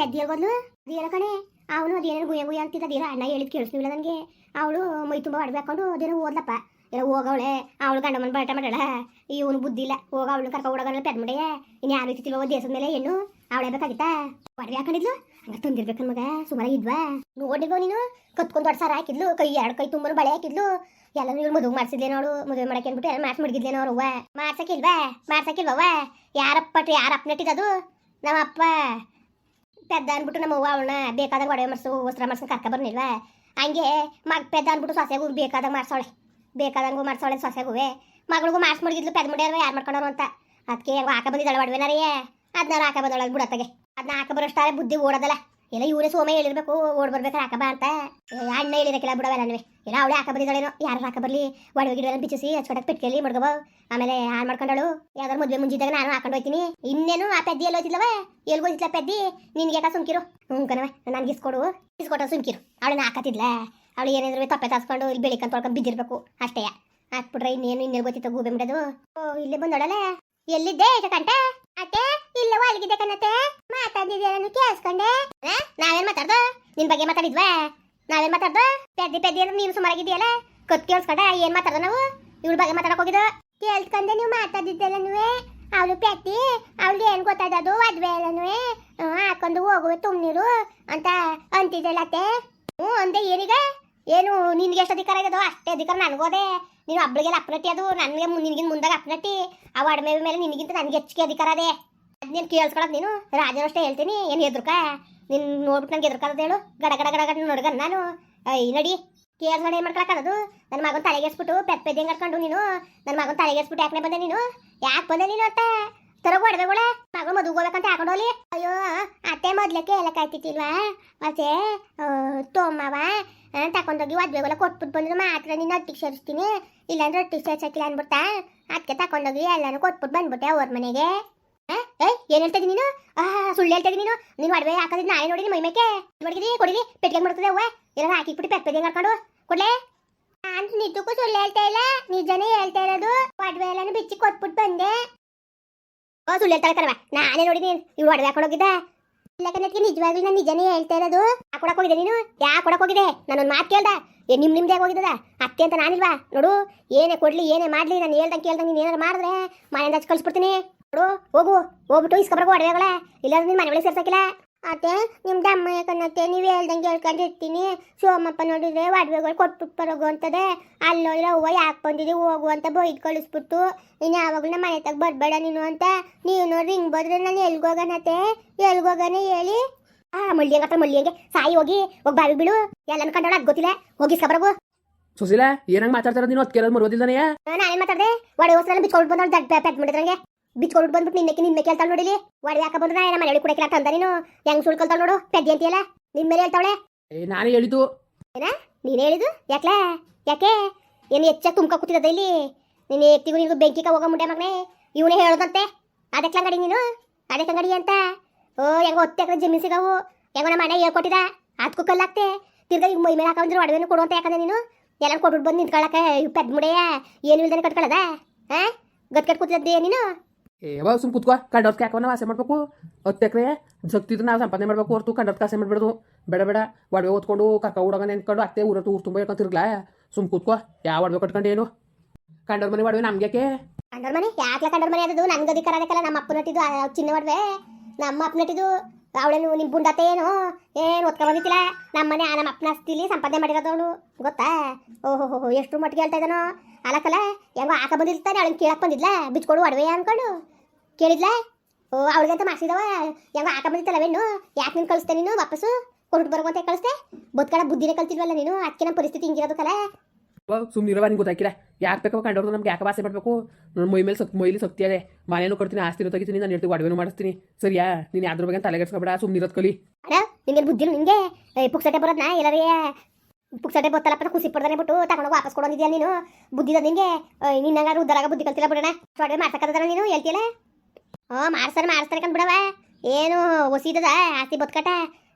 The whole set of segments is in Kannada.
ಪೆದ್ದಿ ಹೇಳ್ಬೋದು ಅದೇನ ಕಣೆ, ಅವನು ಅದೇನೇನು ಗುಯ ಗುಯ್ಯ ಅಂತಿದ್ದ ಅದೇನೋ ಅಣ್ಣ ಹೇಳಿದ್ ಕೇಳಿಸ್ಲಿಲ್ಲ ನನಗೆ. ಅವಳು ಮೈ ತುಂಬ ಅಡ್ಗೆ ಹಾಕೊಂಡು ಅದೇನೋ ಓದ್ಲಪ್ಪ. ಏನೋ ಹೋಗವಳೆ, ಅವಳು ಗಂಡ ಮನ್ ಬರಟ ಮಾಡಳ ಇವನು ಬುದ್ಧಿ ಇಲ್ಲ. ಹೋಗ ಅವಳು ಕರ್ಕ ಓಡೋಗಲ್ಲ ಪೆದ್ ಮುಡೆಯ ಇನ್ನು ಯಾರು ಇರ್ತಿಲ್ವ ದೇಶದ ಮೇಲೆ ಏನು ಅವಳೇ ಬೇಕಾಗಿತ್ತಾ? ಒಡವೆ ಹಾಕೊಂಡಿದ್ಲು? ಹಂಗ ತಂದಿರ್ಬೇಕು ಮಗ ಸುಮಾರು ಇದ್ವಾ? ನೋಡಿಲ್ವೋ ನೀನು. ಕತ್ಕೊಂಡು ದೊಡ್ಡ ಸಾರ ಹಾಕಿದ್ಲು. ಕೈ, ಎರಡು ಕೈ ತುಂಬ ಬಳೆ ಹಾಕಿದ್ಲು. ಎಲ್ಲ ನೀವು ಮದುವೆ ಮಾಡ್ಸಿದ್ಲೇನೋ ನೋಡು ಮದುವೆ ಮಾಡಕ್ಕೆ ಅಂದ್ಬಿಟ್ಟು ಎಲ್ಲ ಮಾಡ್ಸಿ ಮಡಗಿದ್ಲೇನೋ ಅವ್ರವ್ವ ಮಾಡ್ಸಕ್ಕಿಲ್ವಾ ಮಾಡ್ಸಕ್ಕಿಲ್ವ ಯಾರಪ್ಪ, ಯಾರ ಅದು? ನಮ್ಮ ಅಪ್ಪ ಪೆದ್ದ ಅಂದ್ಬಿಟ್ಟು ನಮ್ಮ ಅವ್ವ ಅವಳನ್ನ ಬೇಕಾದಾಗ ಒಡವೆ ಮಾಡಿಸು ವಸ್ತ್ರ ಮಾಡ್ಸ್ಕೊಂಡು ಕರ್ಕ ಬರ್ನಿಲ್ಲ ಹಂಗೆ ಮಗ ಪೆದ್ದ ಅಂದ್ಬಿಟ್ಟು ಸೊಸೆಗೂ ಬೇಕಾದಾಗ ಮಾಡ್ಸೋಳೆ ಬೇಕಾದಂಗೂ ಮಾಡ್ಸೋಳೆ ಸೊಸೆಗುವೆ. ಮಗಳಿಗೂ ಮಾಡ್ಸಿ ಮುಡಿದ್ಲು ಪೆದ್ ಮುಡಿಯಲ್ವ ಯಾರು ಮಾಡ್ಕೊಂಡವ್ರು ಅಂತ. ಅದಕ್ಕೆ ಹಾಕ ಬಂದಿದ್ದಾಳೆ ಒಡವೆನಾರಿಯೇ. ಅದನ್ನ ಹಾಕ ಬಂದೊಳಗೆ ಬಿಡತ್ತಗೆ. ಅದನ್ನ ಹಾಕ ಬರೋಷ್ಟಾರೆ ಬುದ್ಧಿ ಓಡೋದಲ್ಲ. ಎಲ್ಲ ಇವರೇ ಸೋಮ ಹೇಳಿರ್ಬೇಕು, ಓಡ್ ಬರ್ಬೇಕು ಹಾಕಬ ಅಂತ. ಅಣ್ಣ ಹೇಳಿರಕ್ಕಿಲ್ಲ ಬಿಡವೆಲ್ಲವೇ ಇಲ್ಲ, ಅವಳೆ ಹಾಕ ಬಂದಿದ್ದಾಳೇನೋ. ಯಾರು ಹಾಕ ಬರ್ಲಿ, ಒಡವೆ ಬಿಚ್ಚಿಸಿ, ಹಚ್ಕೊಡಕ್ ಪಿಟ್ಕೆಲ್ಲಿ ಮಡ್ಗಬ ಆಮೇಲೆ ಹಾಳು ಮಾಡ್ಕೊಂಡಳು. ಯಾವ್ದಾರು ಮದ್ವೆ ಮುಂಜಿದಾಗ ನಾನು ಹಾಕೊಂಡು ಹೋಗ್ತೀನಿ ಇನ್ನೇನು ಆ ಪೆದ್ದಿ ಎಲ್ಲ ಹೋಯ್ತಿಲ್ಲವ ಎಲ್ಲಿ ಹೋಯ್ತಿಲ್ಲ ಪೆದ್ದಿ? ನಿನ್ಗೆ ಯಾಕ ಸುಮ್ಕಿರು? ಹ್ಞೂ ನಾನ್ ಗಿಸ್ಕೊಡು ಇಸ್ಕೊಡು. ಇಸ್ಕೊಟ್ಟು ಸುಮ್ಕಿರು. ಅವಳನ್ನ ಹಾಕತ್ತಿದ್ಲ. ಅವಳು ಏನಾದ್ರು ತಪ್ಪೆ ತಾಸ್ಕೊಂಡು ಇಲ್ಲಿ ಬೆಳಿಕಂತ ತೊಳ್ಕೊಂಡು ಬಿದ್ದಿರ್ಬೇಕು. ಅಷ್ಟೇ. ಹಾಕ್ಬಿಟ್ರೆ ಇನ್ನೇನು ಇನ್ನೇನು ಗೊತ್ತಿತ್ತು ಗೂಬೆ ಬಿಡೋದು ಓ, ಇಲ್ಲೇ ಬಂದೋಳಲ್ಲ? ಎಲ್ಲಿದ್ದೆ ಕಂಟ ಅತ್ತೆ ಇಲ್ಲ ಒಳಗಿದೆ ಕಣತ್ತೆ ಮಾತಾಡಿದ್ಯಾರನ್ನು ಕೇಳಿಸ್ಕೊಂಡೆ? ನಾವೇನ್ ಮಾತಾಡ್ದು? ನಿನ್ ಬಗ್ಗೆ ಮಾತಾಡಿದ್ವಾ? ನಾವೇನ್ ಮಾತಾಡ್ದು? ಪೆದ್ದಿ ಪೆದ್ದಿ ಅಂದ್ರೆ ನೀನು ಸುಮಾರಾಗಿದ್ಯಲ್ಲ ಕೊತ್ ಕೇಳಿಸ್ಕೊಂಡ ಏನ್ ಮಾತಾಡ್ದ ನಾವು? ಇವ್ರ ಬಗ್ಗೆ ಮಾತಾಡಕ್ ಹೋಗಿದ್ದು? ಕೇಳ್ಸ್ಕೊಂಡೆ, ನೀವು ನೀವೇ? ಅವಳು ಪೆದ್ದಿ ಅವಳು ಏನ್ ಗೊತ್ತಾದದು ಮದ್ವೆ ಎಲ್ಲನು ಹಾಕೊಂಡು ಹೋಗುವೆ ತುಮ್ನೀರು ಅಂತ ಅಂತಿದ್ದಲ್ಲ ಅತ್ತೆ ಹ್ಞೂ, ಅಂದೆ, ಏನೀಗ? ಏನು, ನಿನ್ಗೆ ಎಷ್ಟು ಅಧಿಕಾರ ಆಗ್ಯದೋ ಅಷ್ಟೇ ಅಧಿಕಾರ ನನಗೋದೆ. ನೀನು ಒಬ್ಬಳಿಗೆ ಅಪ್ನಟ್ಟಿ ಅದು ನನಗೆ ನಿನಗಿನ ಮುಂದಾಗ ಅಪ್ನಟ್ಟಿ ಆ ಒಡಮೆ ಮೇಲೆ ನಿನಗಿಂತ ನನಗೆ ಹೆಚ್ಚಿಗೆ ಅಧಿಕಾರ ಅದೇ. ಅದು ನೀನು ಕೇಳಿಸ್ಕೊಳಕ್ ನೀನು ರಾಜನಷ್ಟೇ ಹೇಳ್ತೀನಿ, ಏನು ಎದುರ್ಕ ನಿನ್ ನೋಡ್ಬಿಟ್ಟು ನಂಗೆ ಎದುರ್ಕದ ಹೇಳು. ಗಡ ಗಡ ಗಡ ಗಡ ನೋಡ್ಗ ನಾನು. ಐ ನಡಿ. ಕೇಳಿಸ್ಕೊಂಡು ಏನು ಮಾಡ್ಕೊಳಕ್ಕದು ನನ್ನ ಮಗನ ತಲೆಗೆಸ್ಬಿಟ್ಟು ಪೆದ್ ಪೆದ್ದೆ ಕರ್ಕೊಂಡು ನೀನು? ನನ್ನ ಮಗನ ತಲೆಗೆಸ್ಬಿಟ್ಟು ಯಾಕೆ ಬಂದೆ ನೀನು? ಯಾಕೆ ಬಂದೆ ನೀನು ಅಂತ? ತರಗ ಒಡವೆಗಳ. ಮಗನ ಮದುವೆ ಹೋಗ್ಬೇಕಂತ ಹಾಕೊಂಡು ಹೋಗ್ಲಿ ಅಯ್ಯೋ, ಅತ್ತೆ ಮೊದ್ಲಕ್ಕೆ ಎಲ್ಲ ಕಾಯ್ತಿತ್ತಿಲ್ವಾ ಮತ್ತೆ ತೋಮವ ತಕೊಂಡೋಗಿ ಒದ್ವೆಗೆಲ್ಲ ಕೊಟ್ಬಿಟ್ಟು ಬಂದ್ರೆ ಮಾತ್ರ ನಿನ್ನ ಅತ್ತಿಗೆ ಸೇರಿಸ್ತೀನಿ. ಇಲ್ಲಾಂದ್ರೆ ಟೀಚರ್ ಸೇರ್ಸಕ್ಕಿಲ್ಲ ಅನ್ಬಿಡ್ತಾ? ಅದಕ್ಕೆ ತಕೊಂಡೋಗಿ ಎಲ್ಲಾನು ಕೊಟ್ಬಿಟ್ಟು ಬಂದ್ಬಿಟ್ಟೆ ಅವ್ರ ಮನೆಗೆ? ಏಯ್, ಏನ್ ಹೇಳ್ತಾ ಇದೀನಿ ನೀನು? ಸುಳ್ಳು ಇದೀನಿ ನೀನು? ನೀನು ಒಡವೆ ಹಾಕೋದಿದ್ ನಾನೇ ನೋಡಿನಿ ಮೈ ಮೇಕೆ. ನೋಡಿದಿ ಕೊಡಿರಿ ಪೆಟ್ಟಿಗೆ ಮಾಡ್ತದೆ ಅವ್ವ? ಎಲ್ಲ ಹಾಕಿಬಿಟ್ಟು ಪೆಪ್ಪೆದೆ ಕರ್ಕೊಂಡು ಕೊಡ್ಲೆ? ಅಂತ ನಿಜಕ್ಕೂ ಸುಳ್ಳು ಹೇಳ್ತಾ ಇಲ್ಲ, ನಿಜನೇ ಹೇಳ್ತಾ ಇರೋದು. ಒಡವೆ ಎಲ್ಲಾನು ಬಿಚ್ಚಿ ಕೊಟ್ಬಿಟ್ಟು ಬಂದೆ. ಓ, ಸುಳ್ಳು ಹೇಳ್ತಾ ಕಣವ ನಾನೇ ನೋಡಿನಿ ಇವ್ಳು ಒಡವೆ ಹಾಕೊಂಡು ಹೋಗಿದ್ದ. ಇಲ್ಲ ಕನ್ನಡಕ್ಕೆ ನಿಜವಾಗ್ಲೂ ನಾನು ನಿಜನೇ ಹೇಳ್ತಾ ಇರೋದು. ಹಾಕೊಡಕ್ ಹೋಗಿದೆ ನೀನು? ಯಾಕೆ ಕೊಡಕ್ ಹೋಗಿದೆ ನಾನೊಂದು ಮಾತು ಕೇಳ್ದ. ಏ, ನಿಮ್ ನಿಮ್ದೇ ಹೋಗಿದ್ದದ ಅತ್ತೆ ಅಂತ ನಾನಿಲ್ವಾ? ನೋಡು, ಏನೇ ಕೊಡ್ಲಿ, ಏನೇ ಮಾಡ್ಲಿ, ನಾನು ಹೇಳ್ದಂಗೆ ಕೇಳ್ದಂಗೆ ನೀನು ಏನಾರು ಮಾಡಿದ್ರೆ ಮನೆಯಿಂದ ಹಚ್ಚಿ ಕಳ್ಸಿಬಿಡ್ತೀನಿ. ನೋಡು, ಹೋಗು, ಹೋಗ್ಬಿಟ್ಟು ಇಸ್ಕೊಬರ್ಗು ಒಡವೆಗಳ ಇಲ್ಲಾಂದ್ರೆ ನೀನು ಮನೆ ಒಳಗೆ ಸೇರ್ಸಕ್ಕಿಲ್ಲ. ಅತ್ತೆ ನಿಮ್ದು ಅಮ್ಮ ಯಾಕನ್ನತ್ತೆ ನೀವು ಹೇಳ್ದಂಗೆ ಹೇಳ್ಕೊಂಡಿರ್ತೀನಿ ಸೋಮಪ್ಪ ನೋಡಿದ್ರೆ ಒಡವೆಗಳು ಕೊಟ್ಟು ಬರೋಗು ಅಂತದೆ. ಅಲ್ಲೋದ್ರೆ ಹೂವು ಯಾಕೆ ಬಂದಿದೆ, ಹೋಗು ಅಂತ ಬೈದು ಕಳಿಸ್ಬಿಟ್ಟು ಇನ್ನು ಯಾವಾಗಲೂ ನಮ್ಮ ಮನೆ ತಗ ಬರಬೇಡ ನೀನು ಅಂತ. ನೀವು ನೋಡ್ರಿ ಹಿಂಗೆ ಬಂದ್ರೆ ನಾನು ಎಲ್ಗೋಗನತ್ತೆ ಎಲ್ಗೋಗನೆ ಹೇಳಿ? ಆ ಮಳ್ಳಿಯಂಗೆ ಹತ್ರ ಮಳ್ಳಿಯಂಗೆ ಸಾಯಿ ಹೋಗಿ ಹೋಗಿ ಬಾವಿ ಬಿಡು ಎಲ್ಲ ಕಂಡೋಳ ಅದ್ ಗೊತ್ತಿಲ್ಲ. ಹೋಗಿ ಇಸ್ಕೊಬರಗು ಸುಶೀಲ ಏನಂಗ್ ಮಾತಾಡ್ತಾರ ನೀನು? ಅದಕ್ಕೆ ಮರೋದಿಲ್ದಾನೆಯಾ ನಾನೇನ್ ಮಾತಾಡ್ದೆ? ಒಡೆ ಹೊಸ ಬಿಚ್ಕೊಂಡು ಬಂದವಳು ದಡ್ ಪ್ಯಾಕ್ ಮಾಡಿದ್ರಂಗೆ ಬಿಚ್ಕೊಂಡು ಬಂದ್ಬಿಟ್ಟು ನಿನ್ನೆ ನಿನ್ನೆ ಕೇಳ್ತಾಳೆ ನೋಡಿಲಿ ಒಡೆ ಯಾಕ ಬಂದ್ರೆ ನಮ್ಮ ಮನೆಯೊಳಗೆ ಕುಡಕಿಲ್ಲ ತಂದ ನೀನು? ಹೆಂಗ್ ಸುಳ್ಕೊಳ್ತಾಳ ನೋಡು. ಪೆದ್ದಿ ಅಂತೀಯಲ್ಲ? ನಿನ್ ಮೇಲೆ ಹೇಳ್ತಾವಳೆ. ಏ ನಾನೇ ಹೇಳಿದ್ದು. ನೀನ್ ಹೇಳಿದ್ದು? ಯಾಕ್ಲೆ? ಯಾಕೆ? ಏನು ಹೆಚ್ಚಾಗಿ ತುಂಬ ಕೂತಿದ ಇಲ್ಲಿ? ನೀನು ಎತ್ತಿಗೂ ನಿನಗೂ ಬೆಂಕಿಗೆ ಹೋಗೋ ಮುಂಡೆ ಮಗನೇ. ಇವನೇ ಹೇಳೋದಂತೆ. ಅದಕ್ಕೆ ಅಂಗಡಿ ನೀನು? ಅದಕ್ಕೆ ಅಂಗಡಿ ಅಂತ? ಓ ಹೆಂಗೋ ಹೊತ್ತೆ ಎಕರೆ ಜಮೀನು ಸಿಗವು? ಹೆಂಗೋ ನಮ್ಮ ಮನೆ ಹೇಳ್ಕೊಟ್ಟಿದ? ಅದಕ್ಕೂ ಕಲ್ಲಾಗ್ತೆ ತಿರ್ಗಾ ಈಗ ಮೈ ಮೇಲೆ ಹಾಕೊಂಡ್ರೆ ಒಡವೆನು ಕೊಡುವಂತ ಯಾಕಂದ್ರೆ ನೀನು? ಎಲ್ಲ ಕೊಟ್ಬಿಟ್ಟು ಬಂದು ನಿಂತ್ಕೊಳ್ಳಕ್ಕೆ ಇವ್ ಪೆದ್ ಮುಡೆಯ ಏನು ಇಲ್ದಾನೆ ಕಟ್ಕೊಳ್ಳೋದ ಹಾ ಗತ್ ಕೂತಿದ್ದೆ ನೀನು? ಏ ಬಾ ಸುಮ್ ಕೂತ್ಕೋ ಕಂಡೋರ್ಗೆ ಯಾಕೋ ನಾವು ಆಸೆ ಮಾಡ್ಬೇಕು? ಹತ್ತು ಎಕರೆ ಸಕ್ತಿದ್ರೆ ನಾವು ಸಂಪಾದನೆ ಮಾಡ್ಬೇಕು ಹೊರತು ಕಂಡೋರ್ಗೆ ಆಸೆ ಮಾಡ್ಬಿಡೋದು. ಬೇಡ ಬೇಡ. ಒಡವೆ ಓದ್ಕೊಂಡು ಕಕ್ಕ ಹುಡುಗ ನೆನ್ಕೊಂಡು ಅತ್ತೆ ಊರ ಊರು ತುಂಬ ಹೇಳ್ಕೊಂಡು ತಿರ್ಗ್ಲಾ. ಸುಮ್ ಕೂತ್ಕೋ ಯಾವ ಒಡವೆ ಕಟ್ಕೊಂಡು ಏನು? ಕಂಡೋರ್ ಮನೆ ಒಡವೆ ನಮ್ಗೆ ಯಾಕೆ ಕಂಡರ್ ಮನೆ? ಯಾಕೆ ಕಂಡರ್ ಮನೆ ಅದು? ನನ್ಗೆ ಅಧಿಕಾರ ಅದಕ್ಕಲ್ಲ ನಮ್ಮ ಅಪ್ಪನ ಚಿನ್ನ ಒಡವೆ. ನಮ್ಮ ಅಪ್ಪನ ನಟಿದು ಅವಳೇನು ನಿಮ್ಮ ಬುಂಡತೆ ಏನು? ಏನು ಒತ್ಕ ಬಂದಿತ್ತಿಲ್ಲ ನಮ್ಮ ಮನೆ ಆ ನಮ್ಮ ಅಪ್ಪನ ಅಸ್ತಿಲಿ ಸಂಪಾದನೆ ಮಾಡಿರೋದವಳು ಗೊತ್ತಾ? ಓಹೋ ಹೋ ಎಷ್ಟು ಮಟ್ಟಿಗೆ ಹೇಳ್ತಾ ಇದ್ದಾನೋ? ಅಲಕಲ್ಲ ಹೆಂಗೋ ಆಕ ಬಂದಿರ್ತಾನೆ ಅವಳನ್ನ ಕೇಳಕ್ಕೆ ಬಂದಿದ್ಲ? ಬಿಚ್ಕೊಡು ಅಡವೆ ಅನ್ಕೊಂಡು. ಕೇಳಿದ್ಲ? ಓ ಅವಳಿಗಂತ ಮಾಡಿಸಿದವ ಹೆಂಗೋ ಆಕ ಬಂದಿತ್ತಲ್ಲವೇನು ಯಾಕೆ ನೀನು ಕಳಿಸ್ತೆ ನೀನು, ವಾಪಸ್ಸು? ಕೊಟ್ಟು ಬರೋ ಅಂತ ಕಳಿಸ್ತೆ ಬದುಕಳ ಬುದ್ಧಿನೇ ಕಲ್ತಿದ್ವಲ್ಲ ನೀನು? ಅದಕ್ಕೆ ನಮ್ಮ ಪರಿಸ್ಥಿತಿ ಹಿಂಗಿರೋದಕ್ಕಲ್ಲ ಸುಮ್ಮನೆ ಇರವ ನಿಂಗೆ ಗೊತ್ತಾಗಿಲ್ಲ ಯಾಕೆ ಬೇಕಪ್ಪ ಕಂಡವ್ರು ನಮ್ಗೆ ಯಾಕೆ ಆಸೆ ಮಾಡಬೇಕು? ನನ್ನ ಮೈ ಮೇಲೆ ಸಕ್ ಮೈಲಿ ಶಕ್ತಿ ಅದೇ. ಮನೇನು ಕೊಡ್ತೀನಿ ಆಸ್ತಿನೂ ತೆಗಿತೀನಿ, ನಾನು ಹೇಳ್ತೀವಿ ಒಡವೆನೂ ಮಾಡಿಸ್ತೀನಿ. ಸರಿಯಾ? ನೀನು ಯಾವ್ದ್ರ ಬಗ್ಗೆ ತಲೆಗೆಡ್ಸ್ಕೊಬೇಡ ಸುಮ್ಮನೆ ಇರೋದು ಕಲಿ. ಅಣ್ಣ ನಿಂಗೆ ಬುದ್ಧಿ ನಿಂಗೆ? ಪುಕ್ಸಟೆ ಬರೋದ್ನ? ಎಲ್ಲರೇ? ಪುಕ್ಸಟೆ ಬತ್ತಲ್ಲಪ್ಪ ಖುಷಿ ಪಡ್ದಾನೆ ಬಿಟ್ಟು ತಗೊಂಡು ವಾಪಸ್ ಕೊಡೋದಿದ್ಯಾ ನೀನು? ಬುದ್ಧಿದ ನಿಂಗೆ? ನಿನ್ನಂಗಾರು ಉದ್ದರಾಗ ಬುದ್ಧಿ ಕಲ್ತಿಲ್ಲ ಬಿಡೋಣ ಅಡುಗೆ ಮಾಡ್ಸಕ್ಕದ ನೀನು, ಹೇಳ್ತಿಯಲ್ಲ? ಹ್ಞೂ ಮಾಡ್ಸರ್ ಮಾಡ್ಸ್ತಾರೆ ಕಂಡು ಏನು ಒಸಿದದ ಆಸ್ತಿ ಬದುಕಟ?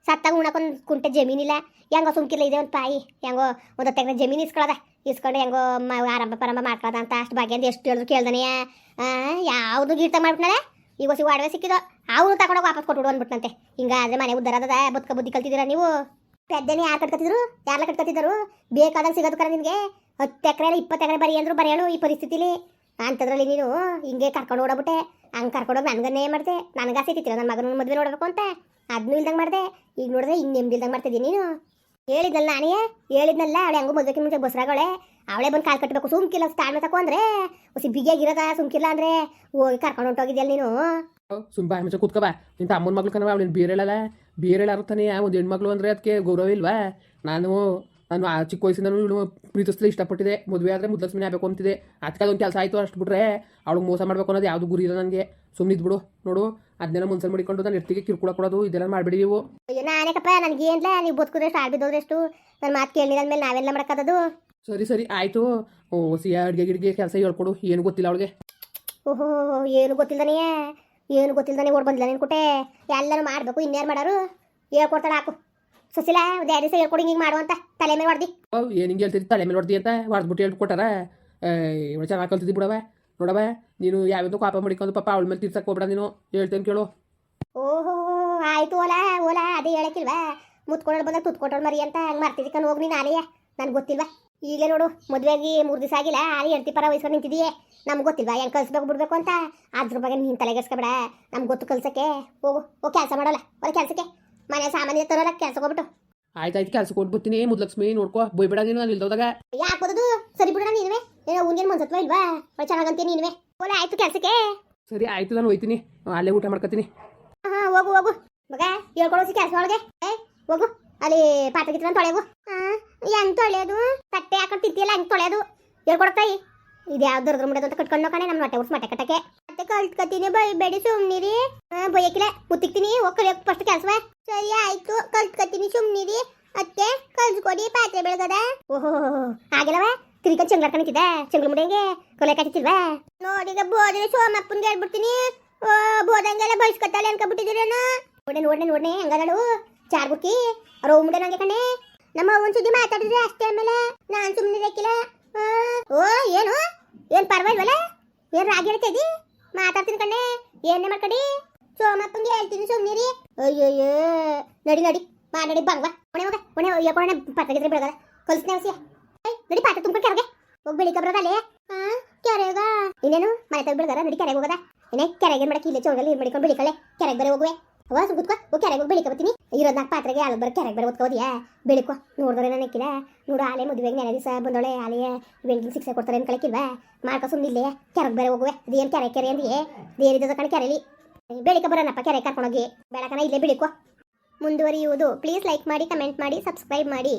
ಸತ್ತಾಗ ಉಣಕೊಂದು ಕುಂಟೆ ಜಮೀನಿಲ್ಲ ಹೆಂಗೋ ಸುಮ್ಕಿಲ್ಲ ಇದೆ ಒಂದು ಪಾಯಿ. ಹೆಂಗೋ ಒಂದು ಎಕರೆ ಜಮೀನು ಇಸ್ಕೊಳದ. ಇಸ್ಕೊಂಡು ಹೆಂಗೋ ಮ ಆರಂಭ ಪ್ರಾರಂಭ ಮಾಡ್ಕೊಳದ ಅಂತ ಅಷ್ಟು ಭಾಗ್ಯ ಅಂತ ಎಷ್ಟು ಹೇಳಿದ್ರು ಕೇಳ್ದನೆಯ ಯಾವುದು ಗೀರ್ತ ಮಾಡ್ಬಿಟ್ನಲ್ಲ ಈಗ ಸಿ ಒಡವೆ ಸಿಕ್ಕಿದೋ. ಅವನು ತಗೊಂಡೋಗಿ ವಾಪಸ್ ಕೊಟ್ಬಿಡು ಅಂದ್ಬಿಟ್ನಂತೆ. ಹಿಂಗಾದ್ರೆ ಮನೆ ಅದ ಬದುಕ ಬುದ್ಧಿ ಕಲ್ತಿದ್ದೀರಾ ನೀವು? ಪೆದ್ದನೆ ಯಾರು ಕಟ್ಕೊತಿದ್ರು ಯಾರೆಲ್ಲ ಕಟ್ಕೊತಿದ್ರು ಬೇಕಾದಾಗ ಸಿಗೋದು ಕರ ನಿನಗೆ ಹತ್ತು ಎಕರೆ ಇಪ್ಪತ್ತು ಎಕರೆ ಬರೀ ಅಂದ್ರು ಬರೆಯೋಳು ಈ ಪರಿಸ್ಥಿತಿಲಿ. ಅಂಥದ್ರಲ್ಲಿ ನೀನು ಹಿಂಗೆ ಕರ್ಕೊಂಡು ಓಡಬಿಟ್ಟೆ ಹಂಗೆ ಕರ್ಕೊಂಡೋಗಿ ನನಗನ್ನೇ ಮಾಡಿದೆ. ನನಗೆ ಆಸೆ ಇತ್ತಿಲ್ಲ ನನ್ನ ಮಗನ ಮದುವೆ ನೋಡಬೇಕು ಅಂತ. ಅದನ್ನೂ ಇಲ್ದಂಗೆ ಮಾಡಿದೆ, ಈಗ ನೋಡಿದ್ರೆ ನೆಮ್ಮದಿ ನೆಮ್ಮದಿಲ್ದಂಗೆ ಮಾಡ್ತಿದ್ದೀನಿ ನೀನು. ಹೇಳಿದ್ನಲ್ಲ ನಾನೇ ಹೇಳಿದ್ನಲ್ಲ, ಅವಳೆ ಹಂಗೂ ಮದುವೆ ಮುಂಚೆ ಬಸ್ರಾಗವಳೆ ಅವಳೆ. ಬಂದು ಕಾಲು ಕಟ್ಟಬೇಕು ಸುಮ್ಕಿಲ್ಲ ತಾಳ್ಮೆ ತಕೋ ಅಂದ್ರೆ. ಹೊಸಿ ಬಿಗಿಯಾಗಿರೋದ, ಸುಮ್ಕಿಲ್ಲ ಅಂದ್ರೆ. ಹೋಗಿ ಕರ್ಕೊಂಡು ಹೊಂಟೋಗಿದ್ಯಲ್ಲ ನೀನು. ಸುಮ್ ಮುಂಚೆ ಕೂತ್ಕೋ ಬಾ. ನಿಂತ ಅಮ್ಮನ ಮಗಳು ಕಣವ ಅವಳು ಬೇರೆ ಹೇಳಲ್ಲ. ಬೇರೆ ಒಂದು ಹೆಣ್ಮಕ್ಳು ಅಂದ್ರೆ ಅದಕ್ಕೆ ಗೌರವ ಇಲ್ವಾ? ನಾನು ನಾನು ಆ ಚಿಕ್ಕ ವಯಸ್ಸಿಂದ ಇವಳು ಪ್ರೀತಿಸ್ಲಿ ಇಷ್ಟಪಟ್ಟಿದೆ ಮದುವೆ ಆದರೆ ಮುದ್ಲಕ್ಷ್ಮಿ ಆಗಬೇಕು ಅಂತಿದೆ ಅದಕ್ಕೆ ಅದೊಂದು ಕೆಲಸ ಆಯಿತು ಅಷ್ಟು ಬಿಟ್ರೆ, ಅವಳಿಗೆ ಮೋಸ ಮಾಡಬೇಕು ಅನ್ನೋದು ಯಾವುದು ಗುರಿ ಇಲ್ಲ ನನಗೆ. ಸುಮ್ಮನೆ ಬಿಡು ನೋಡು. ಅದನ್ನೆಲ್ಲ ಮುನ್ಸಲ್ ಮಾಡಿಕೊಂಡು ನಾನು ಎತ್ತಿಗೆ ಕಿರ್ಕೊಳ ಕೊಡೋದು ಇದೆಲ್ಲ ಮಾಡಬೇಡಿ ನೀವು. ಅಯ್ಯೋ ನಾನೇಕಪ್ಪ ನನಗೆ ಏನಿಲ್ಲ ನೀವು ಬದುಕುದ್ರೆ ಸಾಲ್ ಎಷ್ಟು ನನ್ನ ಮಾತು ಕೇಳಿದ ಮೇಲೆ ನಾವೆಲ್ಲ ಮಾಡಕ್ಕದದು ಸರಿ ಸರಿ ಆಯಿತು. ಓ ಸಿಯ ಅಡುಗೆ ಗಿಡ್ಗೆ ಕೆಲಸ ಹೇಳ್ಕೊಡು ಏನು ಗೊತ್ತಿಲ್ಲ ಅವಳಿಗೆ. ಓಹೋ ಏನು ಗೊತ್ತಿಲ್ಲದನೆಯೇ ಏನು ಗೊತ್ತಿಲ್ದನೇ ಓಡ್ ಬಂದಿಲ್ಲ ನೀನು ಕೊಟ್ಟೆ ಎಲ್ಲರೂ ಮಾಡಬೇಕು ಇನ್ಯಾರು ಮಾಡೋರು? ಹೇಳ್ಕೊಡ್ತಾಳೆ ಹಾಕು. ಸುಶೀಲ ಎರಡು ದಿವಸ ಹೇಳ್ಕೊಡಿ ಹಿಂಗೆ ಮಾಡು ಅಂತ. ತಲೆ ಮೇಲೆ ಹೊಡ್ದಿ. ಏನು ಹಿಂಗೆ ಹೇಳ್ತಿದ್ದಿ? ತಲೆ ಮೇಲೆ ಹೊಡ್ದಿ ಅಂತ ಹೊಡೆದ್ಬಿಟ್ಟು ಹೇಳ್ಕೊಟ್ಟಾರ? ಇವಳು ಚೆನ್ನಾಗಿ ಕಲ್ತಿದ್ದಿ ಬಿಡವ ನೋಡವ ನೀನು ಯಾವ್ದು ಕಾಪ ಮಾಡಿಕೊಂಡು ಪಾಪ ಅವಳ ಮೇಲೆ ತಿರ್ಸಕ್ ಹೋಗ್ಬೇಡ ನೀನು. ಹೇಳ್ತೇನೆ ಕೇಳು. ಓಹೋ, ಆಯ್ತು ಓಲಾ ಓಲಾ, ಅದೇ ಹೇಳಕ್ಕಿಲ್ವಾ? ಮುತ್ಕೊಳ್ಳೋಳು ಬಂದ ತುತ್ಕೊಟ್ಟೋಳು ಮರಿ ಅಂತ ಹಂಗೆ ಮಾಡ್ತಿದ್ದಕ್ಕೆ ಹೋಗಿ ನೀನು ಆಲೆಯ ನನ್ಗೆ ಗೊತ್ತಿಲ್ವಾ? ಈಗಲೇ ನೋಡು ಮದುವೆಗೆ ಮೂರು ದಿವಸ ಆಗಿಲ್ಲ ಆಲಿ ಹೆಂಡ್ತಿ ಪರ ವಹಿಸ್ಕೊಂಡು ನಿಂತಿದೀಯೇ ನಮ್ಗೆ ಗೊತ್ತಿಲ್ವಾ ಹೆಂಗೆ ಕಲಿಸ್ಬೇಕು ಬಿಡ್ಬೇಕು ಅಂತ? ಅದ್ರ ಬಗ್ಗೆ ನೀನು ತಲೆಗೆಸ್ಕೊಬೇಡ ನಮ್ಗೆ ಗೊತ್ತು ಕಲ್ಸಕ್ಕೆ. ಹೋಗು ಓ ಕೆಲಸ ಮಾಡಲ್ಲ. ಓ ಕೆಲಸಕ್ಕೆ. ಮನೆ ಸಾಮಾನ್ಯ ತರೋಲ್ಲ, ಕೆಲಸಕ್ಕೆ ಹೋಗ್ಬಿಟ್ಟು. ಆಯ್ತಾಯ್ತು ಕೆಲಸ ಕೊಟ್ಟು ಬರ್ತೀನಿ. ಮುದ್ಲಕ್ಷ್ಮಿ ನೋಡ್ಕೋ ಬೈಬೇಡ ನೀನು ನಾನು ಇಲ್ದೋದಾಗ ಯಾಕೆ ಬರೋದು? ಸರಿ ಬಿಡೋಣ ನೀನುವೆ. ಏನೋ ಉಂಗೇನು ಮನ್ಸತ್ವ ಇಲ್ವಾ? ಚೆನ್ನಾಗಂತೀನಿ ನೀನುವೆ. ಓಲೆ ಆಯ್ತು ಕೆಲಸಕ್ಕೆ? ಸರಿ ಆಯ್ತು ನಾನು ಹೋಯ್ತೀನಿ. ಅಲ್ಲೇ ಊಟ ಮಾಡ್ಕೊತೀನಿ. ಹಾ ಹೋಗು ಹೋಗು. ಮಗ ಹೇಳ್ಕೊಳೋಸಿ ಕೆಲಸ ಒಳಗೆ ಏ ಹೋಗು. ಅಲ್ಲಿ ಪಾತ್ರೆ ಗಿತ್ರ ತೊಳೆಯವು. ಹಾ ಹೆಂಗೆ ತೊಳೆಯೋದು? ತಟ್ಟೆ ಹಾಕೊಂಡು ತಿಂತಿಯಲ್ಲ ಹೆಂಗೆ ತೊಳೆಯೋದು? ಹೇಳ್ಕೊಡ್ತಾಯಿ ಇದು ಯಾವ್ದು ದುರ್ಗ ಮುಡೋದು ಅಂತ ಕಟ್ಕೊಂಡು ಕಣೆ ನಮ್ಮ ಹೊಟ್ಟೆ ಉರ್ಸ್ ಮಟ್ಟೆ ಕಟ್ಟಕ್ಕೆ. ಮತ್ತೆ ಕಲ್ತ್ಕತೀನಿ ಬೈಬೇಡಿ ಸುಮ್ನಿರಿ. ಹಾ ಬೈಯಕ್ಕಿಲ್ಲ ಮುತ್ತಿಕ್ತೀನಿ ಕಲಿಯೋಕೆ ಫಸ್ಟ್ ಕೆಲಸವ ಸರಿ, ಆಯ್ತು, ಕಲ್ತ್ಕತೀನಿ ಸುಮ್ನಿರಿ. ಅತ್ತೆ, ಕಲ್ಸ್ಕೊಡಿ, ಪಾತ್ರೆ ಬೆಳಗದ ಓಹೋ ಆಗಿಲ್ಲವ ತಿರ್ಗ ಚಂಗ್ಲ ಕಣಿತಿದ್ದ ಚಂಗ್ಲ ಮುಡಿಯಂಗೆ ಕೊಲೆ ಕಟ್ಟಿತಿಲ್ವಾ ನೋಡೀಗ ಬೋದ್ರೆ ಸೋಮಪ್ಪನ್ಗೆ ಹೇಳ್ಬಿಡ್ತೀನಿ. ಬೋದಂಗೆಲ್ಲ ಬಯಸ್ಕೊತಾಳೆ ಅನ್ಕೊಬಿಟ್ಟಿದ್ದೀರೇನು ನೋಡೆ ನೋಡ್ನೆ ನೋಡ್ನೆ ಹಂಗದಳು. ಚಾರ್ ಬುಕ್ಕಿ, ರೋ ಮುಂಡೆ ನಂಗೆ ಕಣೆ. ನಮ್ಮ ಒಂದ್ ಸುದ್ದಿ ಮಾತಾಡಿದ್ರೆ ಅಷ್ಟೇ ಆಮೇಲೆ ನಾನ್ ಸುಮ್ಮನೆ ಓ, ಏನು? ಏನ್ ಪರವಾಗಿಲ್ವಲ್ಲ? ಏನ್ ರಾಗಿ ಹೇಳ್ತಾ ಮಾತಾಡ್ತೀನಿ ಕಣ್ಣೆ. ಏನೇ ಮಾಡ್ಕಡಿ? ಸೋಮಪ್ಪಂಗೆ ಹೇಳ್ತೀನಿ ಸುಮ್ಮನಿರಿ ಅಯ್ಯಯ್ಯೋ. ನಡಿ ನಡಿ. ಮಾತಾಡಿ ಬಂಗ್ವಾ ಒಣೆ ಮಗ ಒಣೆ ಯಾಕೊಣೆ ಪತ್ರಗಿದ್ರೆ ಬೆಳಗದ ಕಲ್ಸ್ನೇ ಹಸಿಯ ನಡಿ ಪಾತ್ರ ತುಂಬ್ಕೊಂಡು ಕೆರೆಗೆ. ಹೋಗಿ ಬೆಳಿಗ್ಗೆ ಬರೋದಲ್ಲೇ ಹಾ ಕೆರೆಗ. ಇನ್ನೇನು? ಮನೆ ತಗ ಬೆಳಗಾರ ನಡಿ ಕೆರೆಗೆ ಹೋಗದ. ಇನ್ನೇ ಕೆರೆಗೆ ಮಾಡಕ್ಕೆ? ಇಲ್ಲೇ ಚೌಡಲ್ಲಿ ಇದು ಮಾಡಿಕೊಂಡು ಬೆಳಿಕಳೆ ಕೆರೆಗೆ ಬರೋ ಹೋಗುವೆ. ಅವ ಸುಗುತ್ಕೋ ಓ ಕೆರೆಗೆ ಹೋಗಿ ಬೆಳಿಕ ಬರ್ತೀನಿ ಇರೋದ್ ನಾಲ್ಕು ಪಾತ್ರೆಗೆ ಅಲ್ಲಿ ಬರೋ ಕೆರೆಗೆ ಬರೋ ಓದ್ಕೋದಿಯಾ ಬೆಳಿಕೋ ನೋಡಿದ್ರೆ ನಾನು ಹಾಕಿದೆ ನೋಡು, ಆಲೆ ಮದುವೆಗೆ ನೆನೆ ದಿವಸ ಬಂದೋಳೆ, ಆಲೆ ವೆಂಟಿಂಗ್ ಶಿಕ್ಷೆ ಕೊಡ್ತಾರೆ ಅಂತ ಕಳಕಿಲ್ವಾ? ಮಾಡ್ಕೊ ಸುಮ್ಮನಿಲ್ಲೇ ಕೆರೆಗೆ ಬೇರೆ ಹೋಗುವೆ. ಏನು ಕೆರೆ ಕೆರೆ ಅಂದಿಯೇ? ದೇರಿದ ಕಣ ಕೆರೆಲಿ. ಬೆಳಿಕ ಬರೋಣಪ್ಪ ಕೆರೆ ಕರ್ಕೊಂಡೋಗಿ ಬೆಳಕನ ಇಲ್ಲೇ ಬೆಳಿಕೋ ಮುಂದುವರಿಯುವುದು. ಪ್ಲೀಸ್ ಲೈಕ್ ಮಾಡಿ, ಕಮೆಂಟ್ ಮಾಡಿ, ಸಬ್ಸ್ಕ್ರೈಬ್ ಮಾಡಿ.